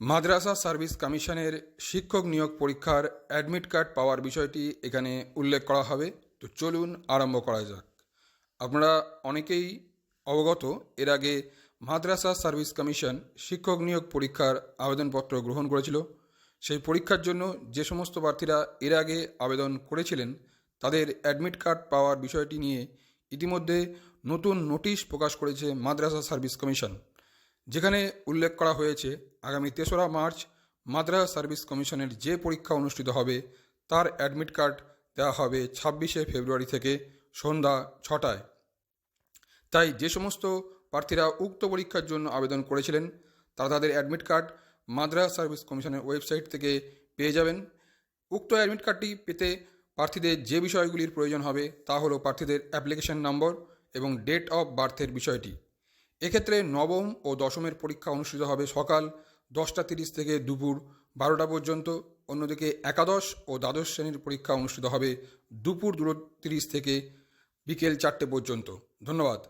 মাদ্রাসা service কমিশনের শিক্ষক নিয়োগ পরীক্ষার অ্যাডমিট কার্ড পাওয়ার বিষয়টি এখানে উল্লেখ করা হবে। তো চলুন আরম্ভ করা যাক। আপনারা অনেকেই অবগত, এর আগে মাদ্রাসা সার্ভিস কমিশন শিক্ষক নিয়োগ পরীক্ষার আবেদনপত্র গ্রহণ করেছিল। সেই পরীক্ষার জন্য যে সমস্ত প্রার্থীরা এর আগে আবেদন করেছিলেন, তাদের অ্যাডমিট কার্ড পাওয়ার বিষয়টি নিয়ে ইতিমধ্যে নতুন নোটিশ প্রকাশ করেছে মাদ্রাসা সার্ভিস কমিশন। যেখানে উল্লেখ করা হয়েছে, আগামী তেসরা মার্চ মাদ্রাসা সার্ভিস কমিশনের যে পরীক্ষা অনুষ্ঠিত হবে, তার অ্যাডমিট কার্ড দেওয়া হবে ছাব্বিশে ফেব্রুয়ারি থেকে সন্ধ্যা ছটায়। তাই যে সমস্ত প্রার্থীরা উক্ত পরীক্ষার জন্য আবেদন করেছিলেন, তারা তাদের অ্যাডমিট কার্ড মাদ্রাসা সার্ভিস কমিশনের ওয়েবসাইট থেকে পেয়ে যাবেন। উক্ত অ্যাডমিট কার্ডটি পেতে প্রার্থীদের যে বিষয়গুলির প্রয়োজন হবে, তা হলো প্রার্থীদের অ্যাপ্লিকেশন নম্বর এবং ডেট অফ বার্থের বিষয়টি। এক্ষেত্রে নবম ও দশমের পরীক্ষা অনুষ্ঠিত হবে সকাল দশটা তিরিশ থেকে দুপুর বারোটা পর্যন্ত। অন্যদিকে একাদশ ও দ্বাদশ শ্রেণির পরীক্ষা অনুষ্ঠিত হবে দুপুর দুটো তিরিশ থেকে বিকেল চারটে পর্যন্ত। ধন্যবাদ।